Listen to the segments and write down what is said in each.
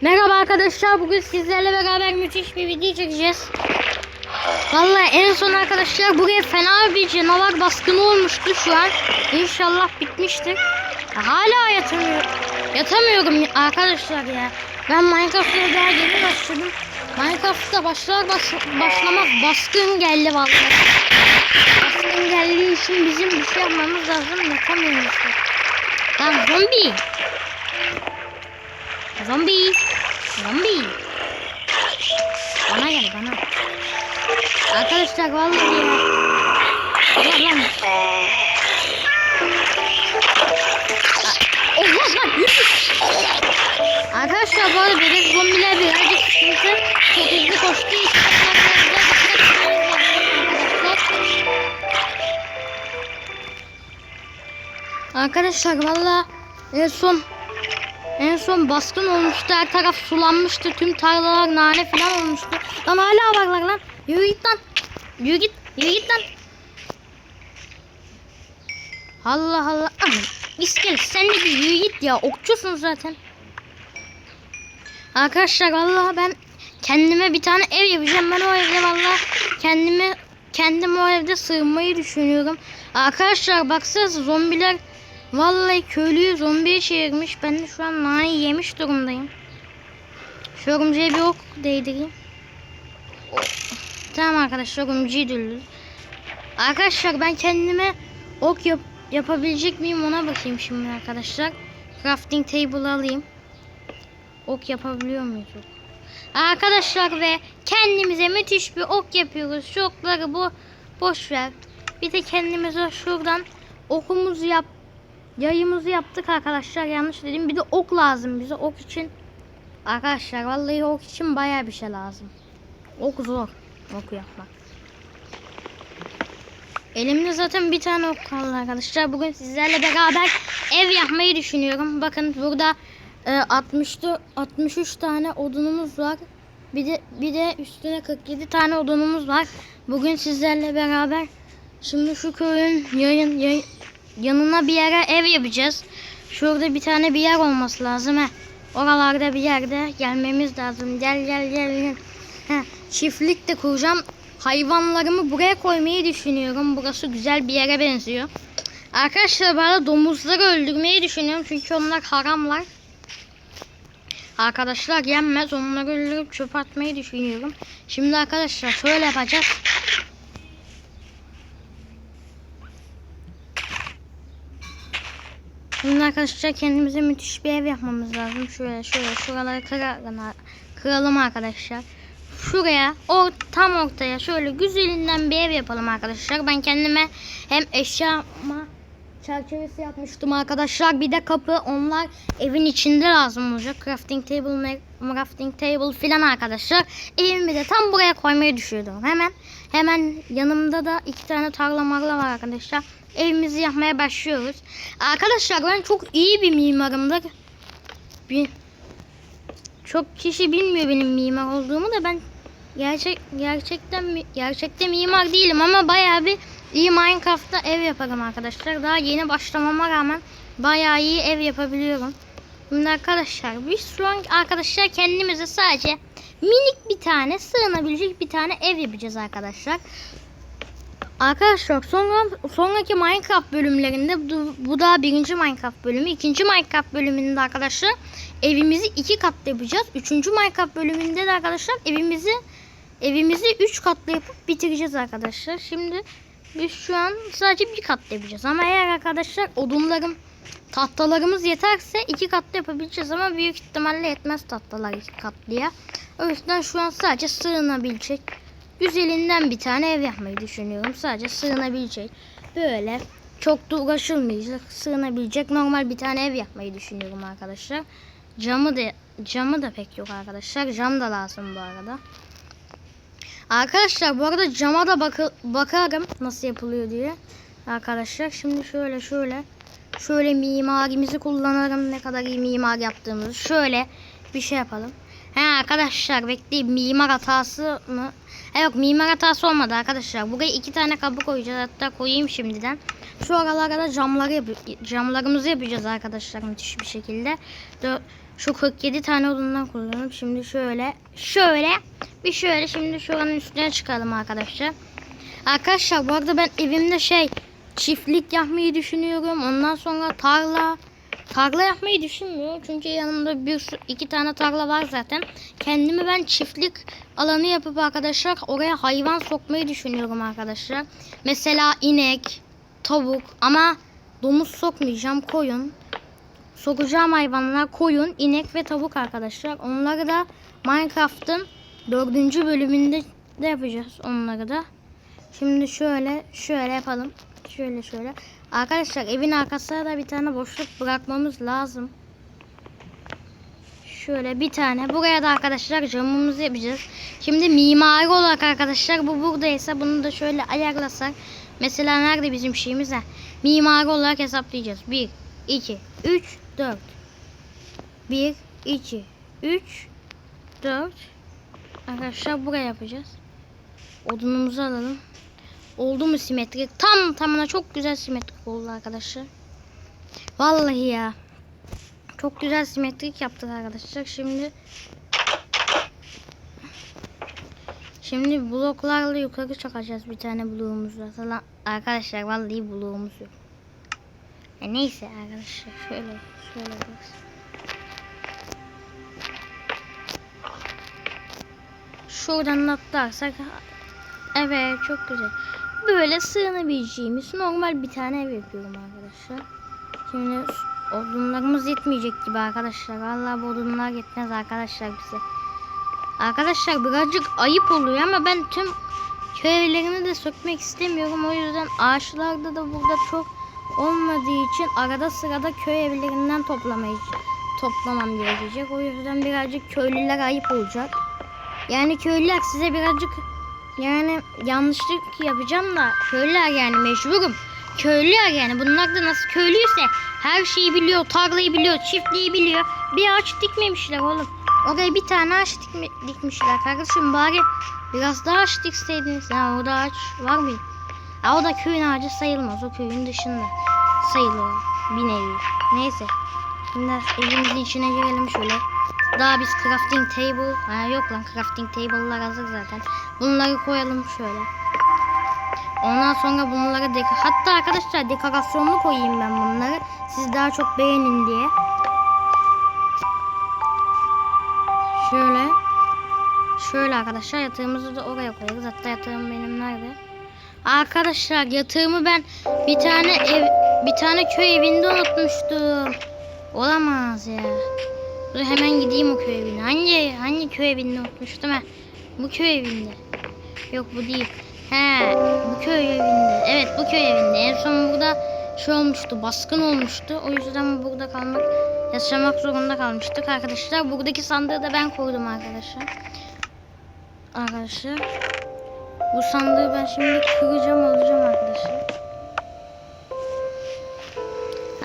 Merhaba arkadaşlar bugün sizlerle beraber müthiş bir video çekeceğiz. Vallahi en son arkadaşlar buraya fena bir canavar baskını olmuştu şu an. İnşallah bitmiştir. Hala yatamıyorum. Yatamıyorum ya- arkadaşlar ya. Ben Minecraft'a daha yeni başladım. Minecraft'ta başlar baş, başlamaz baskın geldi vallahi. Baskın geldiği için bizim bir şey yapmamız lazım. Yatamıyorum işte. Lan zombi. Zombi. Zombi. Bana gel bana. Arkadaşlar vallahi ya. Lan lan. Allah lan yürü. Arkadaşlar bu arada bebek zombiler birazcık sıkıntı. Çok hızlı koştuğu için Arkadaşlar valla en son en son baskın olmuştu. Her taraf sulanmıştı. Tüm tarlalar nane falan olmuştu. Lan hala varlar lan. Yürü git lan. Yürü git. Yürü git lan. Allah Allah. Ah, sen de bir yürü git ya. Okçusun zaten. Arkadaşlar vallahi ben kendime bir tane ev yapacağım. Ben o evde vallahi kendime kendim o evde sığınmayı düşünüyorum. Arkadaşlar baksanıza zombiler vallahi köylüyü zombiye çevirmiş. Ben de şu an nane yemiş durumdayım. Şu bir ok değdireyim. Tamam arkadaşlar örümceği döndür. Arkadaşlar ben kendime ok yap yapabilecek miyim ona bakayım şimdi arkadaşlar. Crafting table alayım. Ok yapabiliyor muyuz? Arkadaşlar ve kendimize müthiş bir ok yapıyoruz. Şu okları bu boş ver. Bir de kendimize şuradan okumuzu yap yayımızı yaptık arkadaşlar. Yanlış dedim. Bir de ok lazım bize. Ok için arkadaşlar vallahi ok için bayağı bir şey lazım. Ok zor. Ok yapmak. Elimde zaten bir tane ok kaldı arkadaşlar. Bugün sizlerle beraber ev yapmayı düşünüyorum. Bakın burada e, 60'ta 63 tane odunumuz var. Bir de bir de üstüne 47 tane odunumuz var. Bugün sizlerle beraber şimdi şu köyün yayın, yayın- yanına bir yere ev yapacağız. Şurada bir tane bir yer olması lazım. Heh. Oralarda bir yerde gelmemiz lazım. Gel gel gel. gel. Heh. Çiftlik de kuracağım. Hayvanlarımı buraya koymayı düşünüyorum. Burası güzel bir yere benziyor. Arkadaşlar bana domuzları öldürmeyi düşünüyorum. Çünkü onlar haramlar. Arkadaşlar yenmez. Onları öldürüp çöp atmayı düşünüyorum. Şimdi arkadaşlar şöyle yapacağız. Şimdi arkadaşlar kendimize müthiş bir ev yapmamız lazım. Şöyle şöyle şuraları kıralım, arkadaşlar. Şuraya o tam ortaya şöyle güzelinden bir ev yapalım arkadaşlar. Ben kendime hem eşyama çerçevesi yapmıştım arkadaşlar. Bir de kapı onlar evin içinde lazım olacak. Crafting table, crafting table filan arkadaşlar. Evimi de tam buraya koymayı düşünüyorum. Hemen hemen yanımda da iki tane tarla marla var arkadaşlar. Evimizi yapmaya başlıyoruz. Arkadaşlar ben çok iyi bir mimarımdır. Bir, çok kişi bilmiyor benim mimar olduğumu da ben gerçek gerçekten gerçekte mimar değilim ama bayağı bir iyi Minecraft'ta ev yaparım arkadaşlar. Daha yeni başlamama rağmen bayağı iyi ev yapabiliyorum. Şimdi arkadaşlar biz şu an arkadaşlar kendimize sadece minik bir tane sığınabilecek bir tane ev yapacağız arkadaşlar. Arkadaşlar sonra sonraki Minecraft bölümlerinde bu, bu da birinci Minecraft bölümü. ikinci Minecraft bölümünde arkadaşlar evimizi iki katlı yapacağız. Üçüncü Minecraft bölümünde de arkadaşlar evimizi evimizi üç katlı yapıp bitireceğiz arkadaşlar. Şimdi biz şu an sadece bir katlı yapacağız. Ama eğer arkadaşlar odunlarım tahtalarımız yeterse iki katlı yapabileceğiz ama büyük ihtimalle yetmez tahtalar iki katlıya. O yüzden şu an sadece sığınabilecek güzelinden bir tane ev yapmayı düşünüyorum. Sadece sığınabilecek. Böyle çok da uğraşılmayacak. Sığınabilecek normal bir tane ev yapmayı düşünüyorum arkadaşlar. Camı da camı da pek yok arkadaşlar. Cam da lazım bu arada. Arkadaşlar bu arada cama da bakı, bakarım nasıl yapılıyor diye. Arkadaşlar şimdi şöyle şöyle şöyle mimarimizi kullanırım ne kadar iyi mimar yaptığımızı. Şöyle bir şey yapalım. He arkadaşlar bekleyin mimar hatası mı? He yok mimar hatası olmadı arkadaşlar. Buraya iki tane kapı koyacağız. Hatta koyayım şimdiden. Şu aralara da camları yap- camlarımızı yapacağız arkadaşlar müthiş bir şekilde. Şu 47 tane odundan kullanıp şimdi şöyle şöyle bir şöyle şimdi şuranın üstüne çıkalım arkadaşlar. Arkadaşlar bu arada ben evimde şey çiftlik yapmayı düşünüyorum. Ondan sonra tarla tarla yapmayı düşünmüyorum. Çünkü yanımda bir iki tane tarla var zaten. Kendimi ben çiftlik alanı yapıp arkadaşlar oraya hayvan sokmayı düşünüyorum arkadaşlar. Mesela inek, tavuk ama domuz sokmayacağım koyun. Sokacağım hayvanlar koyun, inek ve tavuk arkadaşlar. Onları da Minecraft'ın dördüncü bölümünde de yapacağız onları da. Şimdi şöyle şöyle yapalım. Şöyle şöyle. Arkadaşlar evin arkasına da bir tane boşluk bırakmamız lazım. Şöyle bir tane. Buraya da arkadaşlar camımızı yapacağız. Şimdi mimari olarak arkadaşlar bu buradaysa bunu da şöyle ayarlasak. Mesela nerede bizim şeyimiz ha? Mimari olarak hesaplayacağız. 1, 2, 3, 4. 1, 2, 3, 4. Arkadaşlar buraya yapacağız. Odunumuzu alalım. Oldu mu simetrik? Tam tamına çok güzel simetrik oldu arkadaşlar. Vallahi ya. Çok güzel simetrik yaptık arkadaşlar. Şimdi Şimdi bloklarla yukarı çıkacağız bir tane bloğumuzla. Falan. Arkadaşlar vallahi bloğumuz yok. E neyse arkadaşlar şöyle şöyle bak. Şuradan atlarsak Evet çok güzel. Böyle sığınabileceğimiz normal bir tane ev yapıyorum arkadaşlar. Şimdi odunlarımız yetmeyecek gibi arkadaşlar. Vallahi bu odunlar yetmez arkadaşlar bize. Arkadaşlar birazcık ayıp oluyor ama ben tüm köy evlerini de sökmek istemiyorum. O yüzden ağaçlarda da burada çok olmadığı için arada sırada köy evlerinden toplamayı toplamam gerekecek. O yüzden birazcık köylüler ayıp olacak. Yani köylüler size birazcık yani yanlışlık yapacağım da köylüler yani mecburum. Köylüler yani bunlar da nasıl köylüyse her şeyi biliyor, tarlayı biliyor, çiftliği biliyor. Bir ağaç dikmemişler oğlum. Oraya bir tane ağaç dikme, dikmişler kardeşim bari biraz daha ağaç dikseydiniz. Ya orada ağaç var mı? Ya o da köyün ağacı sayılmaz. O köyün dışında sayılıyor bir nevi. Neyse. Şimdi evimizin içine girelim şöyle. Daha biz crafting table, ha yok lan crafting table'lar hazır zaten. Bunları koyalım şöyle. Ondan sonra bunları dek hatta arkadaşlar dekorasyonlu koyayım ben bunları. Siz daha çok beğenin diye. Şöyle. Şöyle arkadaşlar yatağımızı da oraya koyarız. Hatta yatağım benim nerede? Arkadaşlar yatağımı ben bir tane ev bir tane köy evinde unutmuştum. Olamaz ya. Dur hemen gideyim o köy evine. Hangi hangi köy evinde unutmuştum ha? Bu köy evinde. Yok bu değil. He, bu köy evinde. Evet bu köy evinde. En son burada şey olmuştu, baskın olmuştu. O yüzden burada kalmak, yaşamak zorunda kalmıştık arkadaşlar. Buradaki sandığı da ben koydum arkadaşlar. Arkadaşlar. Bu sandığı ben şimdi kıracağım alacağım arkadaşlar.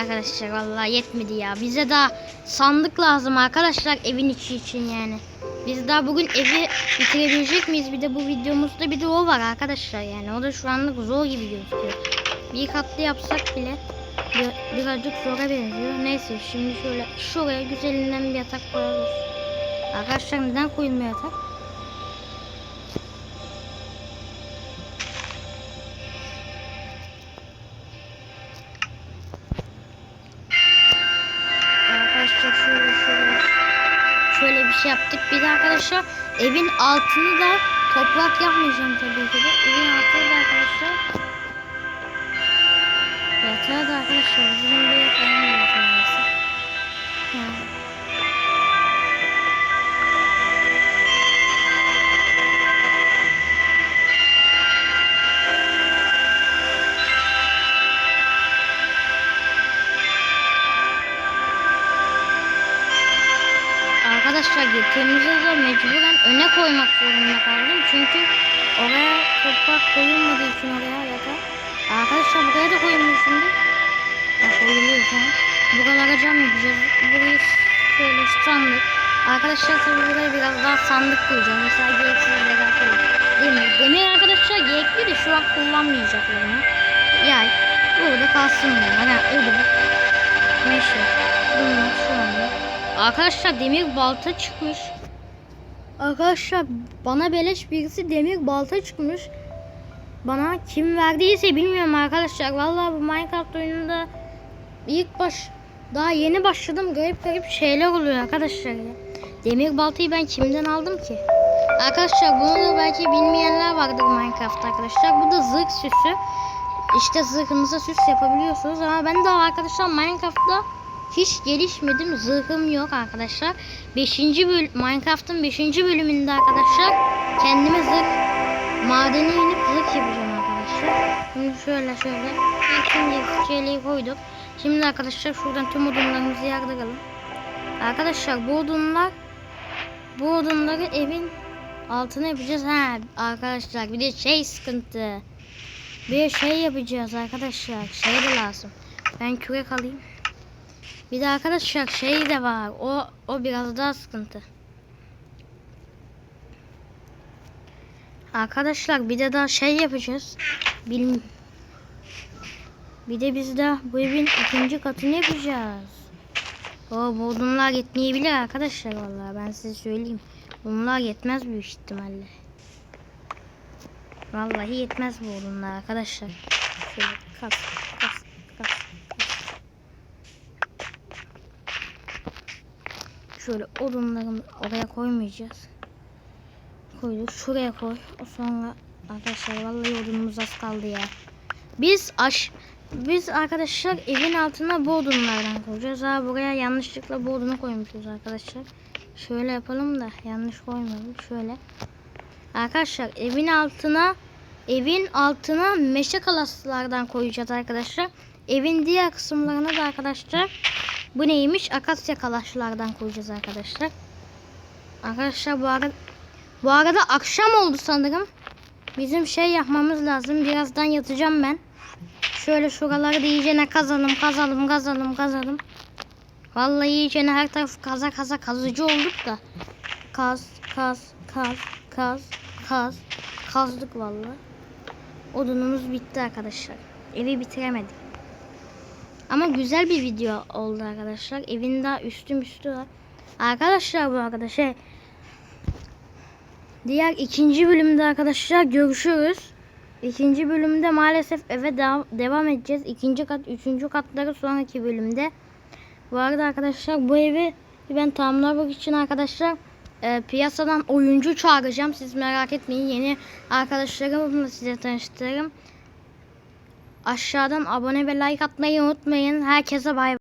Arkadaşlar vallahi yetmedi ya. Bize daha sandık lazım arkadaşlar evin içi için yani. Biz daha bugün evi bitirebilecek miyiz? Bir de bu videomuzda bir de o var arkadaşlar yani. O da şu anlık zor gibi gözüküyor. Bir katlı yapsak bile bir- birazcık zora benziyor. Neyse şimdi şöyle şuraya güzelinden bir yatak koyarız. Arkadaşlar neden koyulmuyor yatak? Şey yaptık. Bir de arkadaşlar evin altını da toprak yapmayacağım tabii ki de. Evin altını da arkadaşlar yatağı da arkadaşlar bizim bir yatağım koymak zorunda kaldım. Çünkü oraya toprak koyulmadığı için oraya yatak. Arkadaşlar buraya da koyulmuyor şimdi. Ya koyuluyor şu an. Buralara cam yapacağız. Burayı şöyle sandık. Arkadaşlar tabii buraya biraz daha sandık koyacağım. Mesela gereksiz yerler koyayım. Demir. Demir arkadaşlar gerekli de şu an kullanmayacaklarını. Yay. Burada kalsın bunlar. Ha, odun. Meşe. Bunlar şu anda. Arkadaşlar demir balta çıkmış. Arkadaşlar bana beleş birisi demir balta çıkmış. Bana kim verdiyse bilmiyorum arkadaşlar. Vallahi bu Minecraft oyununda ilk baş daha yeni başladım. Garip garip şeyler oluyor arkadaşlar. Demir baltayı ben kimden aldım ki? Arkadaşlar bunu da belki bilmeyenler vardır Minecraft'ta arkadaşlar. Bu da zırh süsü. İşte zırhınıza süs yapabiliyorsunuz ama ben de arkadaşlar Minecraft'ta hiç gelişmedim. Zırhım yok arkadaşlar. 5. böl Minecraft'ın 5. bölümünde arkadaşlar kendime zırh madene inip zırh yapacağım arkadaşlar. Şimdi şöyle şöyle ikinci şeyleri koyduk. Şimdi arkadaşlar şuradan tüm odunlarımızı yardıralım. Arkadaşlar bu odunlar bu odunları evin altına yapacağız. Ha arkadaşlar bir de şey sıkıntı. Bir şey yapacağız arkadaşlar. Şey de lazım. Ben kürek alayım. Bir de arkadaşlar şey de var. O o biraz daha sıkıntı. Arkadaşlar bir de daha şey yapacağız. Bil bir de biz de bu evin ikinci katını yapacağız. O bu odunlar yetmeyebilir arkadaşlar vallahi ben size söyleyeyim. Bunlar yetmez büyük ihtimalle. Vallahi yetmez bu odunlar arkadaşlar. Şöyle kas Şöyle odunları oraya koymayacağız. Koyduk. Şuraya koy. O sonra arkadaşlar vallahi odunumuz az kaldı ya. Biz aş biz arkadaşlar evin altına bu odunlardan koyacağız. Ha buraya yanlışlıkla bu odunu koymuşuz arkadaşlar. Şöyle yapalım da yanlış koymadım. Şöyle. Arkadaşlar evin altına evin altına meşe kalaslardan koyacağız arkadaşlar. Evin diğer kısımlarına da arkadaşlar bu neymiş? Akasya kalaşlardan koyacağız arkadaşlar. Arkadaşlar bu arada bu arada akşam oldu sanırım. Bizim şey yapmamız lazım. Birazdan yatacağım ben. Şöyle şuraları da iyicene kazalım, kazalım, kazalım, kazalım. Vallahi iyicene her taraf kaza kaza kazıcı olduk da. Kaz, kaz, kaz, kaz, kaz. Kazdık vallahi. Odunumuz bitti arkadaşlar. Evi bitiremedik. Ama güzel bir video oldu arkadaşlar. Evin daha üstü üstü var. Arkadaşlar bu arada şey Diğer ikinci bölümde arkadaşlar görüşürüz. İkinci bölümde maalesef eve devam, devam edeceğiz. İkinci kat, üçüncü katları sonraki bölümde. Bu arada arkadaşlar bu evi ben tamamlamak için arkadaşlar e, piyasadan oyuncu çağıracağım. Siz merak etmeyin. Yeni arkadaşlarımla size tanıştırırım. Aşağıdan abone ve like atmayı unutmayın. Herkese bay bay.